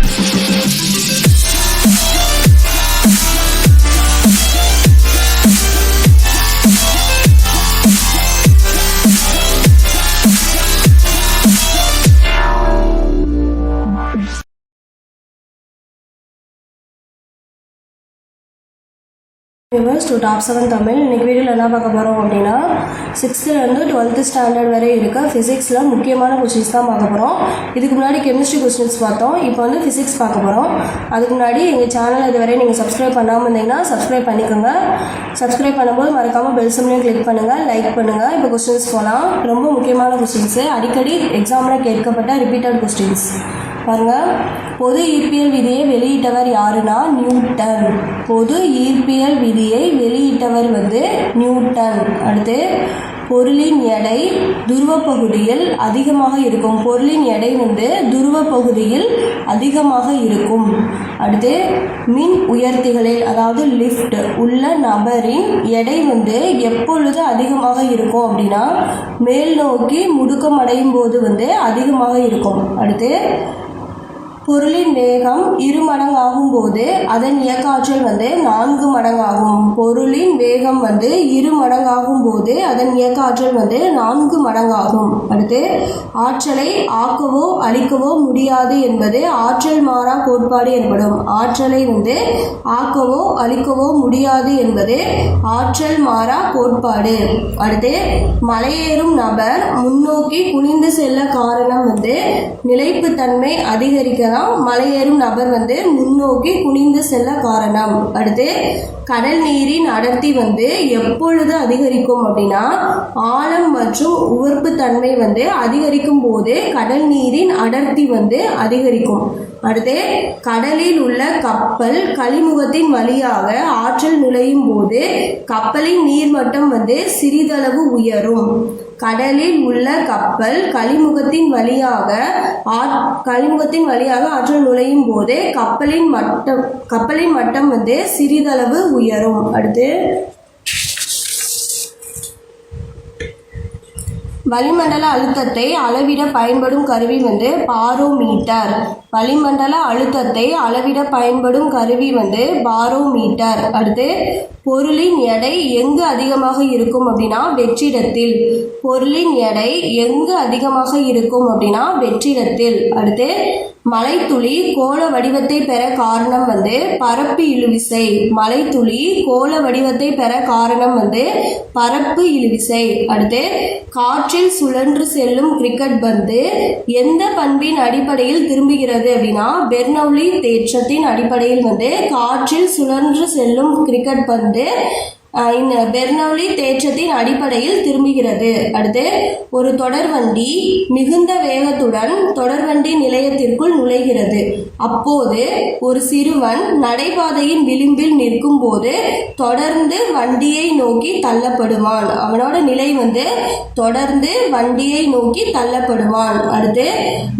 Thank you. Universe to top seven Tamil இன்னைக்கு வீடியோவில் என்ன பார்க்க போகிறோம் அப்படின்னா சிக்ஸ்த்துலேருந்து டுவெல்த்து ஸ்டாண்டர்ட் வரை இருக்க ஃபிசிக்ஸில் முக்கியமான கொஸ்டின்ஸ் தான் பார்க்க போகிறோம் இதுக்கு முன்னாடி கெமிஸ்ட்ரி கொஸ்டின்ஸ் பார்த்தோம். இப்போ வந்து ஃபிசிக்ஸ் பார்க்க போகிறோம் அதுக்கு முன்னாடி எங்கள் சேனல் இதுவரை நீங்கள் சப்ஸ்கிரைப் பண்ணாமல் இருந்தீங்கன்னா சப்ஸ்கிரைப் பண்ணிக்கோங்க. சப்ஸ்கிரைப் பண்ணும்போது மறக்காமல் பெல் சிம்லையும் கிளிக் பண்ணுங்கள் லைக் பண்ணுங்கள் இப்போ கொஸ்டின்ஸ் போகலாம் ரொம்ப முக்கியமான கொஸ்டின்ஸு அடிக்கடி எக்ஸாமில் கேட்கப்பட்ட ரிப்பீட்டட் கொஸ்டின்ஸ் பாருங்க. பொது ஈர்ப்பியல் விதியை வெளியிட்டவர் யாருன்னா நியூட்டன். பொது ஈர்ப்பியல் விதியை வெளியிட்டவர் வந்து நியூட்டன். அடுத்து பொருளின் எடை துருவ பகுதியில் அதிகமாக இருக்கும். பொருளின் எடை வந்து துருவ பகுதியில் அதிகமாக இருக்கும். அடுத்து மின் உயர்த்திகளில் அதாவது லிஃப்ட் உள்ள நபரின் எடை வந்து எப்பொழுது அதிகமாக இருக்கும் அப்படின்னா மேல் நோக்கி முடுக்கம் அடையும் போது வந்து அதிகமாக இருக்கும். அடுத்து பொருளின் வேகம் இரு மடங்காகும் போது அதன் இயக்க ஆற்றல் வந்து நான்கு மடங்காகும். பொருளின் வேகம் வந்து இரு மடங்காகும் போது அதன் இயக்க ஆற்றல் வந்து நான்கு மடங்காகும். அடுத்து ஆற்றலை ஆக்கவோ அழிக்கவோ முடியாது என்பது ஆற்றல் மாறா கோட்பாடு எனப்படும். ஆற்றலை வந்து ஆக்கவோ அழிக்கவோ முடியாது என்பது ஆற்றல் மாறா கோட்பாடு. அடுத்து மலையேறும் நபர் முன்னோக்கி குனிந்து செல்ல காரணம் வந்து நிலைப்புத்தன்மை அதிகரிக்க அதிகரிக்கலாம் மலையேறும் நபர் வந்து முன்னோக்கி குனிந்து செல்ல காரணம். அடுத்து கடல் நீரின் அடர்த்தி வந்து எப்பொழுது அதிகரிக்கும் அப்படின்னா ஆழம் மற்றும் உவர்ப்பு தன்மை வந்து அதிகரிக்கும் போது கடல் நீரின் அடர்த்தி வந்து அதிகரிக்கும். அடுத்து கடலில் உள்ள கப்பல் கழிமுகத்தின் வழியாக ஆற்றல் நுழையும் போது கப்பலின் நீர்மட்டம் வந்து சிறிதளவு உயரும். கடலில் உள்ள கப்பல் கழிமுகத்தின் வழியாக ஆற் கழிமுகத்தின் வழியாக ஆற்றல் நுழையும் போது கப்பலின் மட்டம் கப்பலின் மட்டம் வந்து சிறிதளவு உயரும். அடுத்து வளிமண்டல அழுத்தத்தை அளவிட பயன்படும் கருவி வந்து பாரோமீட்டர். வளிமண்டல அழுத்தத்தை அளவிட பயன்படும் கருவி வந்து பாரோமீட்டர். அடுத்து பொருளின் எடை எங்கு அதிகமாக இருக்கும் அப்படின்னா வெற்றிடத்தில். பொருளின் எடை எங்கு அதிகமாக இருக்கும் அப்படின்னா வெற்றிடத்தில். அடுத்து மலைத்துளி கோள வடிவத்தை பெற காரணம் வந்து பரப்பு இழுவிசை. மலைத்துளி கோள வடிவத்தை பெற காரணம் வந்து பரப்பு இழுவிசை. அடுத்து காற்றில் சுழன்று செல்லும் கிரிக்கெட் பந்து எந்த பண்பின் அடிப்படையில் திரும்புகிறது அப்படின்னா பெர்னௌலி தேற்றத்தின் அடிப்படையில் வந்து காற்றில் சுழன்று செல்லும் கிரிக்கெட் பந்து இந்த பெர்னௌலி தேற்றத்தின் அடிப்படையில் திரும்புகிறது. அடுத்து ஒரு தொடர்வண்டி மிகுந்த வேகத்துடன் தொடர்வண்டி நிலையத்திற்குள் நுழைகிறது. அப்போது ஒரு சிறுவன் நடைபாதையின் விளிம்பில் நிற்கும் போது தொடர்ந்து வண்டியை நோக்கி தள்ளப்படுவான். அவனோட நிலை வந்து தொடர்ந்து வண்டியை நோக்கி தள்ளப்படுவான். அடுத்து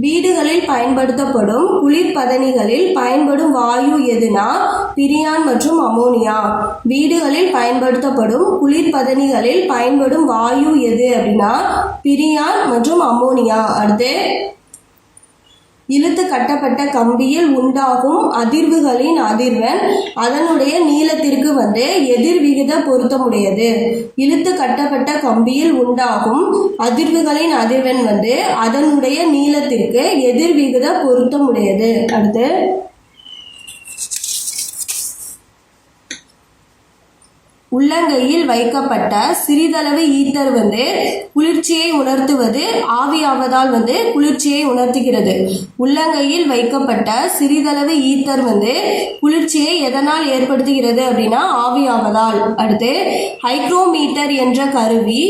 வீடுகளில் பயன்படுத்தப்படும் குளிர்பதனிகளில் பயன்படும் வாயு எதுனா பிரியான் மற்றும் அமோனியா. வீடுகளில் பயன்படுத்தப்படும் குளிர்பதனிகளில் பயன்படும் வாயு எது அப்படின்னா பிரியான் மற்றும் அமோனியா அடுத்து இழுத்து கட்டப்பட்ட கம்பியில் உண்டாகும் அதிர்வுகளின் அதிர்வெண் அதனுடைய நீளத்திற்கு வந்து எதிர்விகித பொருத்தமுடையது. இழுத்து கட்டப்பட்ட கம்பியில் உண்டாகும் அதிர்வுகளின் அதிர்வெண் வந்து அதனுடைய நீளத்திற்கு எதிர்விகித பொருத்தமுடையது. அடுத்து உள்ளங்கையில் வைக்கப்பட்ட சிறிதளவு ஈத்தர் வந்து குளிர்ச்சியை உணர்த்துவது ஆவியாவதால் வந்து குளிர்ச்சியை உணர்த்துகிறது. உள்ளங்கையில் வைக்கப்பட்ட சிறிதளவு ஈத்தர் வந்து குளிர்ச்சியை எதனால் ஏற்படுத்துகிறது அப்படின்னா ஆவியாவதால். அடுத்து ஹைக்ரோமீட்டர் என்ற கருவி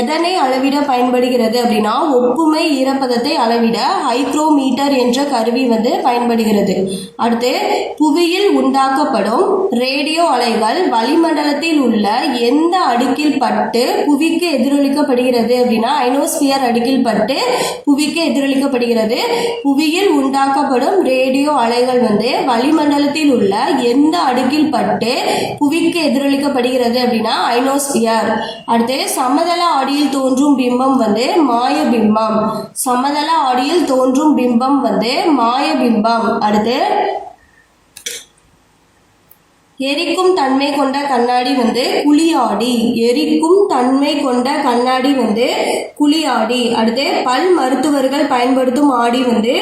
எதனை அளவிட பயன்படுகிறது அப்படின்னா ஒப்புமை ஈரப்பதத்தை அளவிட ஹைக்ரோமீட்டர் என்ற கருவி வந்து பயன்படுகிறது. அடுத்து புவியில் உண்டாக்கப்படும் ரேடியோ அலைகள் வளிமண்டலத்தில் உள்ள எந்த அடுக்கில் பட்டு புவிக்கு எதிரொலிக்கப்படுகிறது அப்படின்னா ஐனோஸ்பியர் அடுக்கில் பட்டு புவிக்கு எதிரொலிக்கப்படுகிறது. புவியில் உண்டாக்கப்படும் ரேடியோ அலைகள் வந்து வளிமண்டலத்தில் உள்ள எந்த அடுக்கில் பட்டு புவிக்கு எதிரொலிக்கப்படுகிறது அப்படின்னா ஐனோஸ்பியர் அடுத்து சமதள ஆடியில் தோன்றும் பிம்பம் வந்து மாய பிம்பம் சமதள ஆடியில் தோன்றும் பிம்பம் வந்து மாய பிம்பம் அடுத்து எரிக்கும் தன்மை கொண்ட கண்ணாடி வந்து குளியாடி. எரிக்கும் தன்மை கொண்ட கண்ணாடி வந்து குளியாடி. அடுத்து பல் மருத்துவர்கள் பயன்படுத்தும் ஆடி வந்து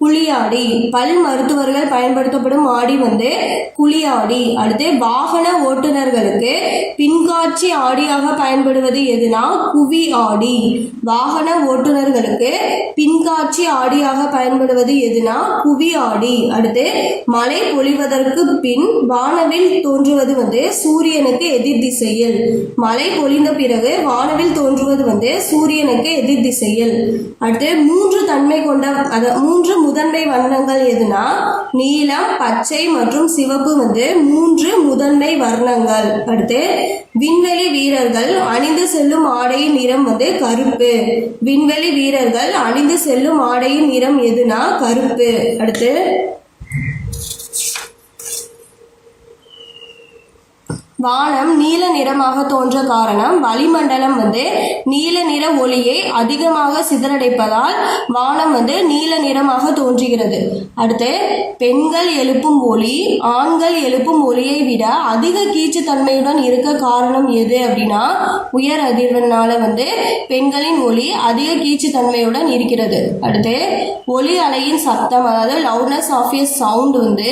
குழியாடி பல் மருத்துவர்கள் பயன்படுத்தப்படும் ஆடி வந்து குழியாடி அடுத்து வாகன ஓட்டுநர்களுக்கு பின்காட்சி ஆடியாக பயன்படுவது எதுனா குவி ஆடி. வாகன ஓட்டுநர்களுக்கு பின்காட்சி ஆடியாக பயன்படுவது எதுனா குவி ஆடி. அடுத்து மழை பொழிவதற்கு பின் வானவில் தோன்றுவது வந்து சூரியனுக்கு எதிர் திசையில். மழை பொழிந்த பிறகு வானவில் தோன்றுவது வந்து சூரியனுக்கு எதிர் திசையில். அடுத்து மூன்று தன்மை கொண்ட அத மூன்று முதன்மை வண்ணங்கள் எதுனா? நீலம் பச்சை மற்றும் சிவப்பு வந்து மூன்று முதன்மை வர்ணங்கள். அடுத்து விண்வெளி வீரர்கள் அணிந்து செல்லும் ஆடையின் நிறம் வந்து கருப்பு. விண்வெளி வீரர்கள் அணிந்து செல்லும் ஆடையின் நிறம் எதுனா? கருப்பு. அடுத்து வானம் நீல நிறமாக தோன்ற காரணம் வளிமண்டலம் வந்து நீல நிற ஒளியை அதிகமாக சிதறடைப்பதால் வானம் வந்து நீல நிறமாக தோன்றுகிறது. அடுத்து பெண்கள் எழுப்பும் ஒளி ஆண்கள் எழுப்பும் ஒளியை விட அதிக கீச்சுத்தன்மையுடன் இருக்க காரணம் எது அப்படின்னா உயர் அதிர்வெண்ணால வந்து பெண்களின் ஒளி அதிக கீச்சுத்தன்மையுடன் இருக்கிறது. அடுத்து ஒளி அலையின் சத்தம் அதாவது லவுட்னஸ் ஆஃப் எ சவுண்ட் வந்து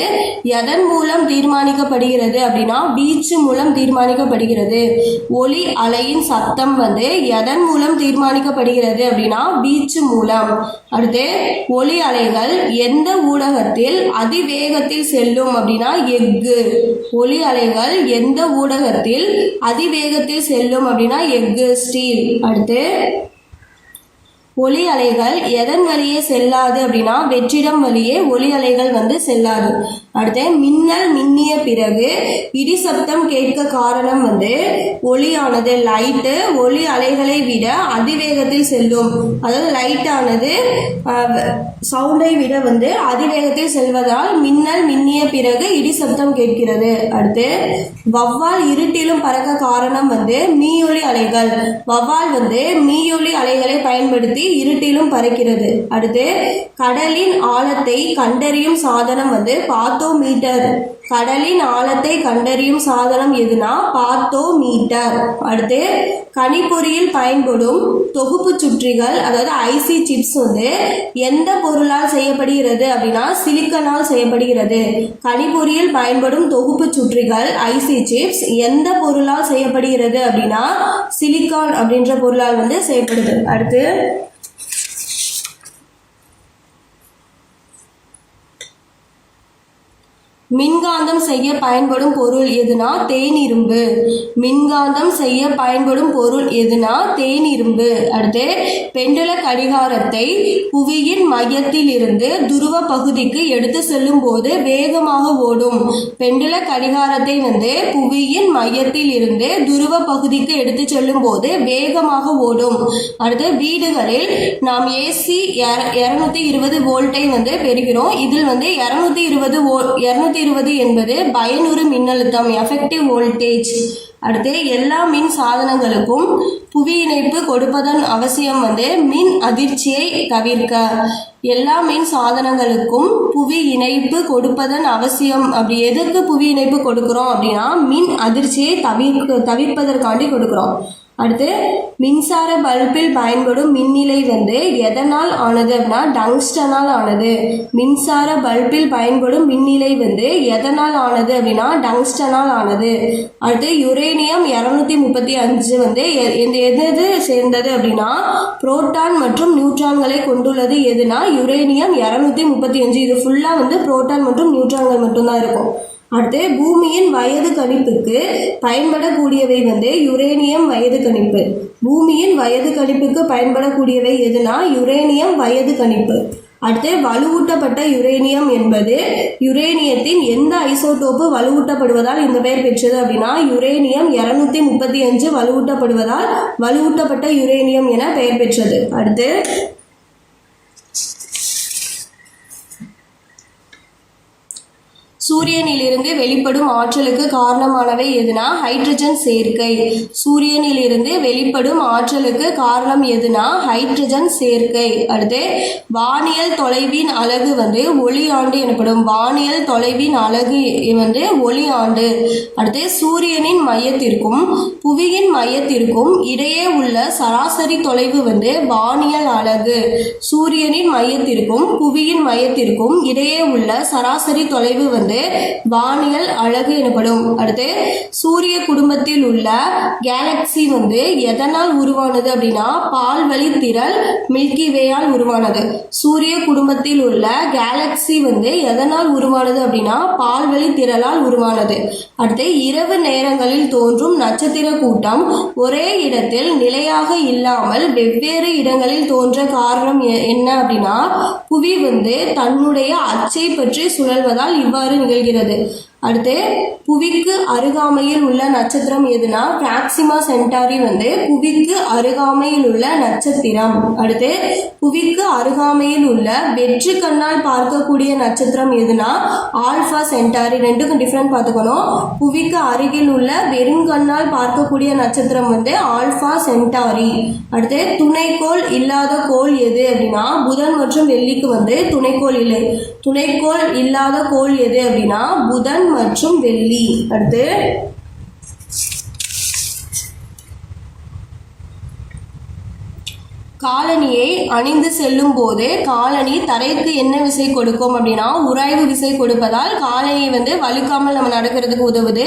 எதன் மூலம் தீர்மானிக்கப்படுகிறது அப்படின்னா வீச்சு மூலம் தீர்மானிக்கப்படுகிறது. ஒளி அலையின் சத்தம் வந்து எதன் மூலம் தீர்மானிக்கப்படுகிறது அப்படின்னா வீச்சு மூலம். அடுத்து ஒளி அலைகள் எந்த ஊடகத்தில் அதிவேகத்தில் செல்லும் அப்படின்னா எஃகு. ஒளி அலைகள் எந்த ஊடகத்தில் அதிவேகத்தில் செல்லும் அப்படின்னா எஃகு ஸ்டீல். அடுத்து ஒலி அலைகள் எதன் வழியே செல்லாது அப்படின்னா வெற்றிடம் வழியே ஒளி அலைகள் வந்து செல்லாது. அடுத்து மின்னல் மின்னிய பிறகு இடி சப்தம் கேட்க காரணம் வந்து ஒளியானது. லைட்டு ஒளி அலைகளை விட அதிவேகத்தில் செல்லும். அதாவது லைட்டானது சவுண்டை விட வந்து அதிவேகத்தில் செல்வதால் மின்னல் மின்னிய பிறகு இடி சப்தம் கேட்கிறது. அடுத்து வவ்வால் இருட்டிலும் பறக்க காரணம் வந்து மீயொலி அலைகள். வவ்வால் வந்து மீயொலி அலைகளை பயன்படுத்தி இருட்டிலும் பறக்கிறது. அடுத்து கடலின் ஆழத்தை கண்டறியும் சாதனம் வந்து பாத்தோமீட்டர். கடலின் ஆழத்தை கண்டறியும் சாதனம் எதுனா பாத்தோமீட்டர். அடுத்து கணிப்பொறியில் பயன்படும் தொகுப்பு சுற்றிகள் அதாவது ஐசி சிப்ஸ் வந்து எந்த பொருளால் செய்யப்படுகிறது அப்படின்னா சிலிக்கனால் செய்யப்படுகிறது. கணிப்பொறியில் பயன்படும் தொகுப்பு சுற்றிகள் ஐசி சிப்ஸ் எந்த பொருளால் செய்யப்படுகிறது அப்படின்னா சிலிக்கான் அப்படின்ற பொருளால் வந்து செய்யப்படுது. அடுத்து மின்காந்தம் செய்ய பயன்படும் பொருள் எதுனா தேனிரும்பு. மின்காந்தம் செய்ய பயன்படும் பொருள் எதுனா தேனிரும்பு. அடுத்து பெண்டல கடிகாரத்தை புவியின் மையத்தில் இருந்து துருவ பகுதிக்கு எடுத்து செல்லும் போது வேகமாக ஓடும். பெண்டல கடிகாரத்தை வந்து புவியின் மையத்தில் இருந்து துருவ பகுதிக்கு எடுத்து செல்லும் போது வேகமாக ஓடும். அடுத்து வீடுகளில் நாம் ஏசி இரநூத்தி இருபது வோல்ட்டை வந்து பெறுகிறோம். இதில் வந்து இரநூத்தி இருபது வோல் இரநூத்தி இருபது என்பது பயனுறு மின்னழுத்தம் எஃபெக்டிவ் வோல்டேஜ் அடுத்து எல்லா மின் சாதனங்களுக்கும் புவி இணைப்பு கொடுப்பதன் அவசியம் வந்து மின் அதிர்ச்சியை தவிர்க்க. எல்லா மின் சாதனங்களுக்கும் புவி இணைப்பு கொடுப்பதன் அவசியம். அப்படி எதற்கு புவி இணைப்பு கொடுக்குறோம் அப்படின்னா மின் அதிர்ச்சியை தவிர்க்க தவிர்ப்பதற்காண்டி கொடுக்குறோம். அடுத்து மின்சார பல்பில் பயன்படும் மின்னிலை வந்து எதனால் ஆனது அப்படின்னா டங்ஸ்டனால் ஆனது. மின்சார பல்பில் பயன்படும் மின்னிலை வந்து எதனால் ஆனது அப்படின்னா டங்ஸ்டனால் ஆனது. அடுத்து யுரேனியம் இரநூத்தி முப்பத்தி அஞ்சு வந்து எ- எந்த எது எது சேர்ந்தது அப்படின்னா புரோட்டான் மற்றும் நியூட்ரான்களை கொண்டுள்ளது எதுனா யுரேனியம் இரநூத்தி முப்பத்தி அஞ்சு. இது ஃபுல்லாக வந்து புரோட்டான் மற்றும் நியூட்ரான்கள் மட்டும்தான் இருக்கும். அடுத்து பூமியின் வயது கணிப்புக்கு பயன்படக்கூடியவை வந்து யுரேனியம் வயது கணிப்பு. பூமியின் வயது கணிப்புக்கு பயன்படக்கூடியவை எதுனா யுரேனியம் வயது கணிப்பு. அடுத்து வலுவூட்டப்பட்ட யுரேனியம் என்பது யுரேனியத்தின் எந்த ஐசோடோப்பு வலுவூட்டப்படுவதால் இந்த பெயர் பெற்றது அப்படின்னா யுரேனியம் இரநூத்தி முப்பத்தி அஞ்சு வலுவூட்டப்படுவதால் வலுவூட்டப்பட்ட யுரேனியம் என பெயர் பெற்றது. அடுத்து சூரியனிலிருந்து வெளிப்படும் ஆற்றலுக்கு காரணமானவை எதுனா ஹைட்ரஜன் சேர்க்கை. சூரியனிலிருந்து வெளிப்படும் ஆற்றலுக்கு காரணம் எதுனா ஹைட்ரஜன் சேர்க்கை. அடுத்து வானியல் தொலைவின் அலகு வந்து ஒளி ஆண்டு எனப்படும். வானியல் தொலைவின் அலகு வந்து ஒளி ஆண்டு அடுத்து சூரியனின் மையத்திற்கும் புவியின் மையத்திற்கும் இடையே உள்ள சராசரி தொலைவு வந்து வானியல் அலகு. சூரியனின் மையத்திற்கும் புவியின் மையத்திற்கும் இடையே உள்ள சராசரி தொலைவு வந்து வானியல் அழகு எனப்படும். அடுத்து சூரிய குடும்பத்தில் உள்ள கேலக்சி வந்து எதனால் உருவானது அப்படின்னா பால்வழி திரள் மில்கி வேயால் உருவானது. சூரிய குடும்பத்தில் உள்ள கேலக்சி வந்து எதனால் உருவானது அப்படின்னா பால்வழி திரளால் உருவானது. அடுத்து இரவு நேரங்களில் தோன்றும் நட்சத்திர கூட்டம் ஒரே இடத்தில் நிலையாக இல்லாமல் வெவ்வேறு இடங்களில் தோன்ற காரணம் என்ன அப்படின்னா புவி வந்து தன்னுடைய அச்சை பற்றி சுழல்வதால் இவ்வாறு நிகழ்கிறது. அடுத்து புவிக்கு அருகாமையில் உள்ள நட்சத்திரம் எதுனா? பிராக்சிமா சென்டாரி வந்து புவிக்கு அருகாமையில் உள்ள நட்சத்திரம். அடுத்து புவிக்கு அருகாமையில் உள்ள வெற்று கண்ணால் பார்க்கக்கூடிய நட்சத்திரம் எதுனா? ஆல்ஃபா சென்டாரி ரெண்டுக்கும் டிஃப்ரெண்ட் பார்த்துக்கணும். புவிக்கு அருகில் உள்ள வெறும் கண்ணால் பார்க்கக்கூடிய நட்சத்திரம் வந்து ஆல்ஃபா சென்டாரி அடுத்து துணைக்கோள் இல்லாத கோள் எது அப்படின்னா? புதன் மற்றும் வெள்ளிக்கு வந்து துணைக்கோள் இல்லை. துணைக்கோள் இல்லாத கோள் எது அப்படின்னா? புதன் மற்றும் வெள்ளி. அடுத்து காலணியை அணிந்து செல்லும் போது காலணி தரைக்கு என்ன விசை கொடுக்கும் அப்படின்னா உராய்வு விசை கொடுப்பதால் காலணியை வந்து வழுக்காமல் நம்ம நடக்கிறதுக்கு உதவுது.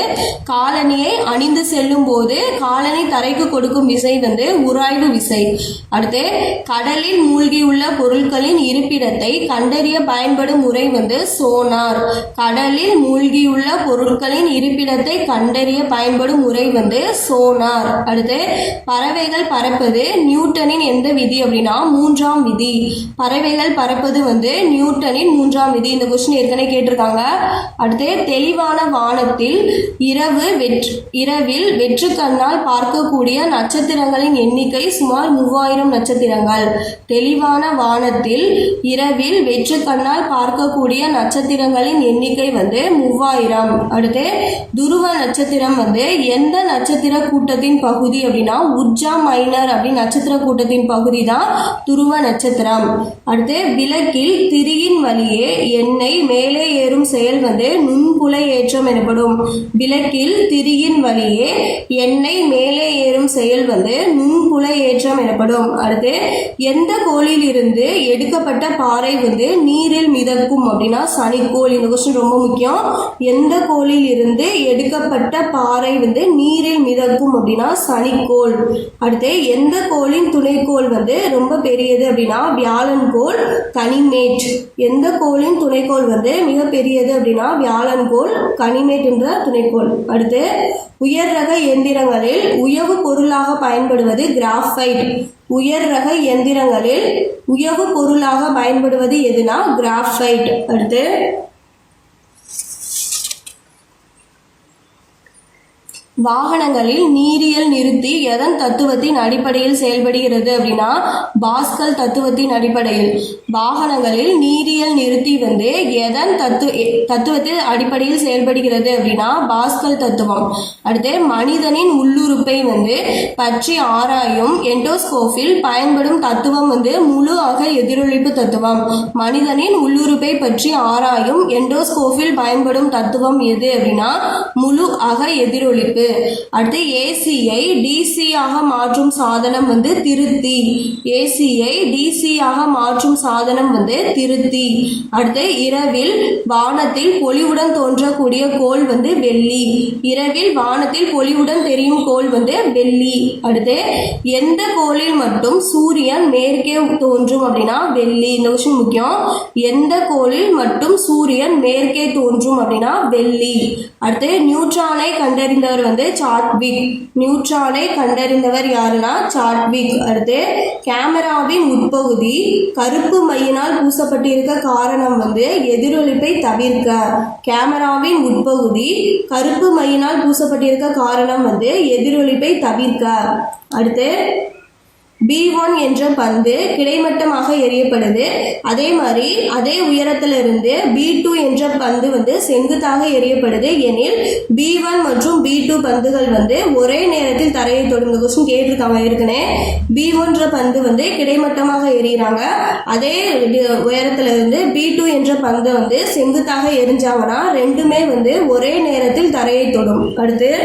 காலணியை அணிந்து செல்லும் போது காலணி தரைக்கு கொடுக்கும் விசை வந்து உராய்வு விசை. அடுத்து கடலில் மூழ்கியுள்ள பொருட்களின் இருப்பிடத்தை கண்டறிய பயன்படும் முறை வந்து சோனார். கடலில் மூழ்கியுள்ள பொருட்களின் இருப்பிடத்தை கண்டறிய பயன்படும் முறை வந்து சோனார். அடுத்து பறவைகள் பறப்பது நியூட்டனின் எந்த விதி அப்படின்னா மூன்றாம் விதி. பறவைகள் பறப்பது வந்து நியூட்டனின் மூன்றாம் விதி. இந்த கொஸ்டின் ஏற்கனவே கேட்டிருக்காங்க. அடுத்து தெளிவான வானத்தில் இரவு வெற்று இரவில் வெற்று கண்ணால் பார்க்கக்கூடிய நட்சத்திரங்களின் எண்ணிக்கை சுமார் மூவாயிரம் நட்சத்திரங்கள். தெளிவான வானத்தில் இரவில் வெற்று கண்ணால் பார்க்கக்கூடிய நட்சத்திரங்களின் எண்ணிக்கை வந்து மூவாயிரம். அடுத்து துருவ நட்சத்திரம் வந்து எந்த நட்சத்திர கூட்டத்தின் பகுதி அப்படின்னா உர்ஜா மைனர் அப்படின்னு நட்சத்திர கூட்டத்தின் பகுதி தான் துருவ நட்சத்திரம். அடுத்து விளக்கில் திரியின் வழியே எண்ணெய் மேலே ஏறும் செயல் வந்து நுண்புலை ஏற்றம் எனப்படும். விளக்கில் திரியின் வழியே எண்ணெய் மேலே ஏறும் செயல் வந்து நுண்புலை ஏற்றம் எனப்படும். அடுத்து எந்த கோளில் இருந்து எடுக்கப்பட்ட பாறை வந்து நீரில் மிதக்கும் அப்படின்னா சனிக்கோள் இந்த கொஸ்டின் ரொம்ப முக்கியம். எந்த கோளில் இருந்து எடுக்கப்பட்ட பாறை வந்து நீரில் மிதக்கும் அப்படின்னா சனிக்கோள். அடுத்து எந்த கோளின் துணைக்கோள் வந்து ரொம்ப பெரியது அப்படின்னா வியாழன் கோள் கனிமேட். எந்த கோளின் துணைக்கோள் வந்து மிக பெரியது அப்படின்னா வியாழன் கோள் கனிமேட் என்ற துணைக்கோள். அடுத்து உயர் ரக இயந்திரங்களில் உயவு பொருளாக பயன்படுவது கிராஃபைட். உயர் ரக இயந்திரங்களில் உயவு பொருளாக பயன்படுவது எதுனா கிராஃபைட். அடுத்து வாகனங்களில் நீரியல் நிறுத்தி எதன் தத்துவத்தின் அடிப்படையில் செயல்படுகிறது அப்படின்னா பாஸ்கல் தத்துவத்தின் அடிப்படையில். வாகனங்களில் நீரியல் நிறுத்தி வந்து எதன் தத்து தத்துவத்தில் தத்துவத்தின் அடிப்படையில் செயல்படுகிறது அப்படின்னா பாஸ்கல் தத்துவம். அடுத்து மனிதனின் உள்ளுறுப்பை வந்து பற்றி ஆராயும் என்டோஸ்கோஃபில் பயன்படும் தத்துவம் வந்து முழு அக எதிரொலிப்பு தத்துவம். மனிதனின் உள்ளுறுப்பை பற்றி ஆராயும் என்டோஸ்கோஃபில் பயன்படும் தத்துவம் எது அப்படின்னா முழு அக எதிரொலிப்பு அடுத்து ஏசியை டிசியாக மாற்றும் சாதனம் வந்து திருத்தி. ஏசியை டிசியாக மாற்றும் சாதனம் வந்து திருத்தி. அடுத்து இரவில் வானத்தில் பொலிவுடன் தோன்றக்கூடிய கோள் வந்து வெள்ளி. இரவில் வானத்தில் பொலிவுடன் தெரியும் கோள் வந்து வெள்ளி. அடுத்து எந்த கோளில் மட்டும் சூரியன் மேற்கே தோன்றும் அப்படின்னா வெள்ளி. இந்த விஷயம் முக்கியம். எந்த கோளில் மட்டும் சூரியன் மேற்கே தோன்றும் அப்படின்னா வெள்ளி. அடுத்து நியூட்ரானை கண்டறிந்தவர் வந்து வந்து சாட்விக் நியூட்ரானை கண்டறிந்தவர் யாருன்னா சாட்விக். அடுத்து கேமராவின் உட்பகுதி கருப்பு மையினால் பூசப்பட்டிருக்க காரணம் வந்து எதிரொலிப்பை தவிர்க்க. கேமராவின் உட்பகுதி கருப்பு மையினால் பூசப்பட்டிருக்க காரணம் வந்து எதிரொலிப்பை தவிர்க்க. அடுத்து பி ஒன் என்ற பந்து கிடைமட்டமாக எரியப்படுது அதே மாதிரி அதே உயரத்திலிருந்து பி டூ என்ற பந்து வந்து செங்குத்தாக எறியப்படுது எனில் பி ஒன் மற்றும் பி டூ பந்துகள் வந்து ஒரே நேரத்தில் தரையை தொடும் கொஸ்டின் கேட்டிருக்காங்க ஏற்கனவே. பி ஒன்ற பந்து வந்து கிடைமட்டமாக எறிகிறாங்க. அதே டி- உயரத்திலிருந்து பி டூ என்ற பந்து வந்து செங்குத்தாக எரிஞ்சாங்கன்னா ரெண்டுமே வந்து ஒரே நேரத்தில் தரையை தொடும். அடுத்து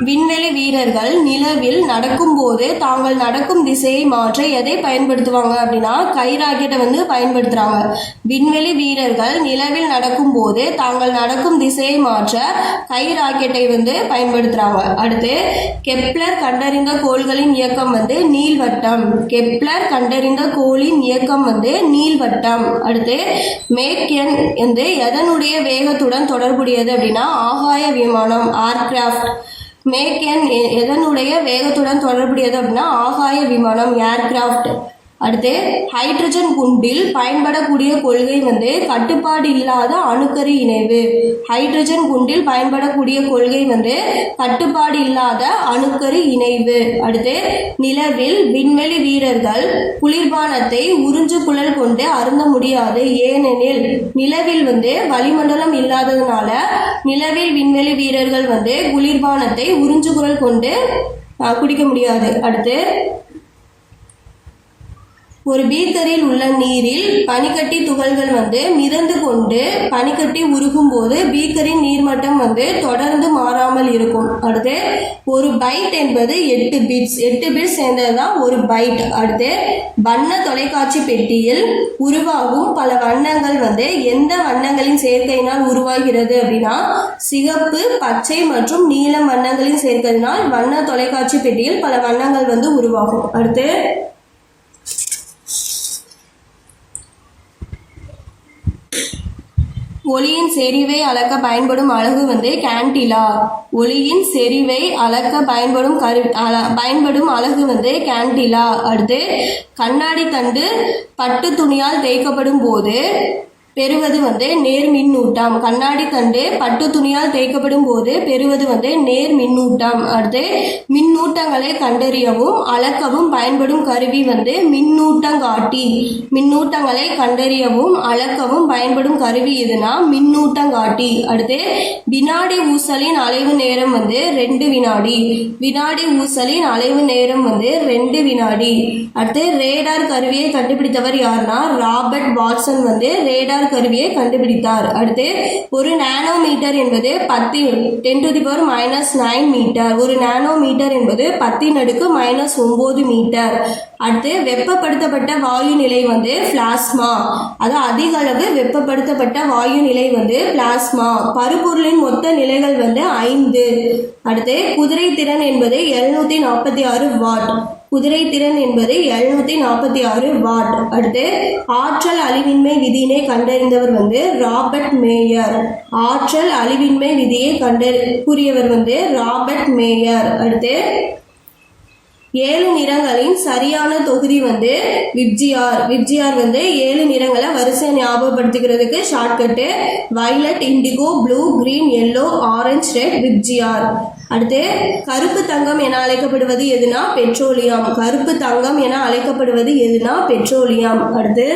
விண்வெளி வீரர்கள் நிலவில் நடக்கும்போது தாங்கள் நடக்கும் திசையை மாற்ற எதை பயன்படுத்துவாங்க அப்படின்னா கை ராக்கெட்டை வந்து பயன்படுத்துகிறாங்க விண்வெளி வீரர்கள் நிலவில் நடக்கும்போது தாங்கள் நடக்கும் திசையை மாற்ற கை ராக்கெட்டை வந்து பயன்படுத்துகிறாங்க அடுத்து கெப்லர் கண்டறிந்த கோள்களின் இயக்கம் வந்து நீள்வட்டம். கெப்லர் கண்டறிந்த கோளின் இயக்கம் வந்து நீள்வட்டம். அடுத்து மேக்கென் வந்து எதனுடைய வேகத்துடன் தொடர்புடையது அப்படின்னா ஆகாய விமானம் ஏர்கிராஃப்ட் மேக்கன் எ- எதனுடைய வேகத்துடன் தொடர்புடையது அப்படின்னா ஆகாய விமானம் ஏர்கிராஃப்ட். அடுத்து ஹைட்ரஜன் குண்டில் பயன்படக்கூடிய கொள்கை வந்து கட்டுப்பாடு இல்லாத அணுக்கரு இணைவு. ஹைட்ரஜன் குண்டில் பயன்படக்கூடிய கொள்கை வந்து கட்டுப்பாடு இல்லாத அணுக்கரு இணைவு. அடுத்து நிலவில் விண்வெளி வீரர்கள் குளிர்பானத்தை உறிஞ்சு குழல் கொண்டு அருந்த முடியாது. ஏனெனில் நிலவில் வந்து வளிமண்டலம் இல்லாததுனால நிலவில் விண்வெளி வீரர்கள் வந்து குளிர்பானத்தை உறிஞ்சு குரல் கொண்டு குடிக்க முடியாது. அடுத்து ஒரு பீக்கரில் உள்ள நீரில் பனிக்கட்டி துகள்கள் வந்து மிதந்து கொண்டு பனிக்கட்டி உருகும் போது பீக்கரின் நீர்மட்டம் வந்து தொடர்ந்து மாறாமல் இருக்கும். அடுத்து ஒரு பைட் என்பது எட்டு பிட்ஸ் எட்டு பிட்ஸ் சேர்ந்தது தான் ஒரு பைட் அடுத்து வண்ண தொலைக்காட்சி பெட்டியில் உருவாகும் பல வண்ணங்கள் வந்து எந்த வண்ணங்களின் சேர்க்கையினால் உருவாகிறது அப்படின்னா சிகப்பு பச்சை மற்றும் நீலம் வண்ணங்களின் சேர்க்கையினால் வண்ண தொலைக்காட்சி பெட்டியில் பல வண்ணங்கள் வந்து உருவாகும். அடுத்து ஒளியின் செறிவை அளக்க பயன்படும் அலகு வந்து கேண்டிலா. ஒளியின் செறிவை அளக்க பயன்படும் கரு பயன்படும் அலகு வந்து கேண்டிலா. அடுத்து கண்ணாடி தண்டு பட்டு துணியால் தேய்க்கப்படும் போது பெறுவது வந்து நேர் மின்னூட்டம். கண்ணாடி தண்டு பட்டு துணியால் தேய்க்கப்படும் போது பெறுவது வந்து நேர் மின்னூட்டம். அடுத்து மின்னூட்டங்களை கண்டறியவும் அளக்கவும் பயன்படும் கருவி வந்து மின்னூட்டங்காட்டி மின்னூட்டங்களை கண்டறியவும் அளக்கவும் பயன்படும் கருவி எதுனா மின்னூட்டங்காட்டி அடுத்து வினாடி ஊசலின் அலைவு நேரம் வந்து ரெண்டு வினாடி. வினாடி ஊசலின் அலைவு நேரம் வந்து ரெண்டு வினாடி. அடுத்து ரேடார் கருவியை கண்டுபிடித்தவர் யாருன்னா ராபர்ட் வாட்சன் வந்து ரேடார் கருவியை கண்டுபிடித்தார். அடுத்து ஒரு நானோமீட்டர் என்பது பத்து ten to the power minus nine metre ஒரு நானோமீட்டர் என்பது பத்தின் அடுக்கு மைனஸ் ஒம்பது மீட்டர் அடுத்து வெப்பப்படுத்தப்பட்ட வாயு நிலை வந்து பிளாஸ்மா அது அதிக அளவு வெப்பப்படுத்தப்பட்ட வாயு நிலை வந்து பிளாஸ்மா பருப்பொருளின் மொத்த நிலைகள் வந்து ஐந்து. அடுத்து குதிரை திறன் என்பது எழுநூத்தி நாற்பத்தி ஆறு வாட். குதிரை திறன் என்பது எழுநூத்தி நாற்பத்தி ஆறு வாட். அடுத்து ஆற்றல் அழிவின்மை விதியினை கண்டறிந்தவர் வந்து ராபர்ட் மேயர். ஆற்றல் அழிவின்மை விதியை கண்டறி கூறியவர் வந்து ராபர்ட் மேயர். அடுத்து ஏழு நிறங்களின் சரியான தொகுதி வந்து விப்ஜிஆர். விப்ஜிஆர் வந்து ஏழு நிறங்களை வரிசை ஞாபகப்படுத்திக்கிறதுக்கு shortcut violet indigo blue green yellow orange red VIBGYOR. அடுத்து கருப்பு தங்கம் என அழைக்கப்படுவது எதுனா பெட்ரோலியம். கருப்பு தங்கம் என அழைக்கப்படுவது எதுனா பெட்ரோலியம். அடுத்து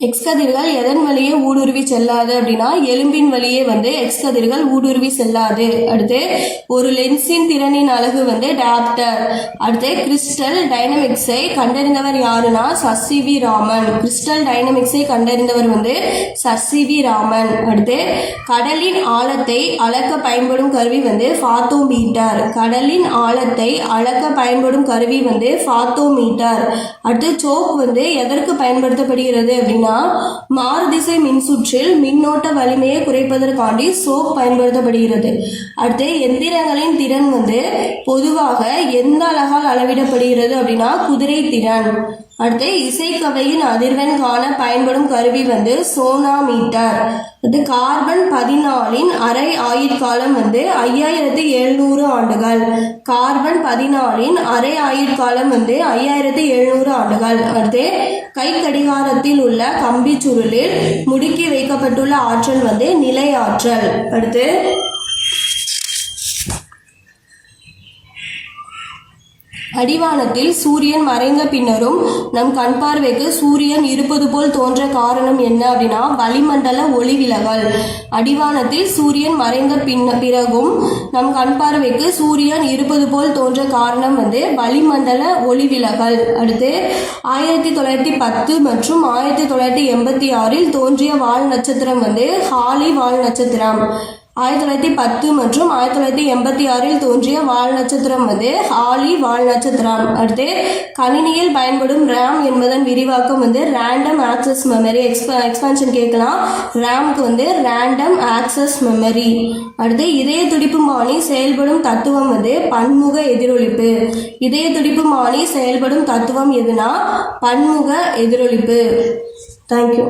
எக்ஸ்கதிர்கள் எதன் வழியே ஊடுருவி செல்லாது அப்படின்னா எலும்பின் வழியே வந்து எக்ஸ்கதிர்கள் ஊடுருவி செல்லாது. அடுத்து ஒரு லென்ஸின் திறனின் அழகு வந்து டாப்டர் அடுத்து கிறிஸ்டல் டைனமிக்ஸை கண்டறிந்தவர் யாருன்னா சசி வி ராமன் கிறிஸ்டல் டைனமிக்ஸை கண்டறிந்தவர் வந்து சசி வி ராமன் அடுத்து கடலின் ஆழத்தை அளக்க பயன்படும் கருவி வந்து ஃபாத்தோமீட்டர் கடலின் ஆழத்தை அளக்க பயன்படும் கருவி வந்து ஃபாத்தோமீட்டர் அடுத்து சோக் வந்து எதற்கு பயன்படுத்தப்படுகிறது அப்படின்னா அப்படின்னா மாறுதிசை மின்சுற்றில் மின்னோட்ட வலிமையை குறைப்பதற்காண்டி சோப் பயன்படுத்தப்படுகிறது. அடுத்து எந்திரங்களின் திறன் வந்து பொதுவாக எந்த அழகால் அளவிடப்படுகிறது அப்படின்னா குதிரை திறன். அடுத்து இசைக்கவையின் அதிர்வெண் காண பயன்படும் கருவி வந்து சோனாமீட்டர். அடுத்து கார்பன் பதினாலின் அரை ஆயுட்காலம் வந்து ஐயாயிரத்தி எழுநூறு ஆண்டுகள். கார்பன் பதினாலின் அரை ஆயுட்காலம் வந்து ஐயாயிரத்தி எழுநூறு ஆண்டுகள். அடுத்து கை கடிகாரத்தில் உள்ள கம்பி சுருளில் முடுக்கி வைக்கப்பட்டுள்ள ஆற்றல் வந்து நிலை ஆற்றல் அடுத்து அடிவானத்தில் சூரியன் மறைந்த பின்னரும் நம் கண் பார்வைக்கு சூரியன் இருப்பது போல் தோன்ற காரணம் என்ன அப்படின்னா வளிமண்டல ஒளி விலகல். அடிவானத்தில் சூரியன் மறைந்த பின்ன பிறகும் நம் கண் பார்வைக்கு சூரியன் இருப்பது போல் தோன்ற காரணம் வந்து வளிமண்டல ஒளி விலகல். அடுத்து ஆயிரத்தி தொள்ளாயிரத்தி பத்து மற்றும் ஆயிரத்தி தொள்ளாயிரத்தி எண்பத்தி ஆறில் தோன்றிய வால் நட்சத்திரம் வந்து ஹாலி வால் நட்சத்திரம். ஆயிரத்தி தொள்ளாயிரத்தி பத்து மற்றும் ஆயிரத்தி தொள்ளாயிரத்தி எண்பத்தி ஆறில் தோன்றிய வால் நட்சத்திரம் வந்து ஹாலி வால் நட்சத்திரம். அடுத்து கணினியில் பயன்படும் ரேம் என்பதன் விரிவாக்கம் வந்து ரேண்டம் ஆக்சஸ் மெமரி எக்ஸ்ப எக்ஸ்பான்ஷன் கேட்கலாம். ரேம்க்கு வந்து ரேண்டம் ஆக்சஸ் மெமரி அடுத்து இதய துடிப்பு மானி செயல்படும் தத்துவம் வந்து பன்முக எதிரொலிப்பு. இதய துடிப்பு மானி செயல்படும் தத்துவம் எதுனா பன்முக எதிரொலிப்பு. தேங்க்யூ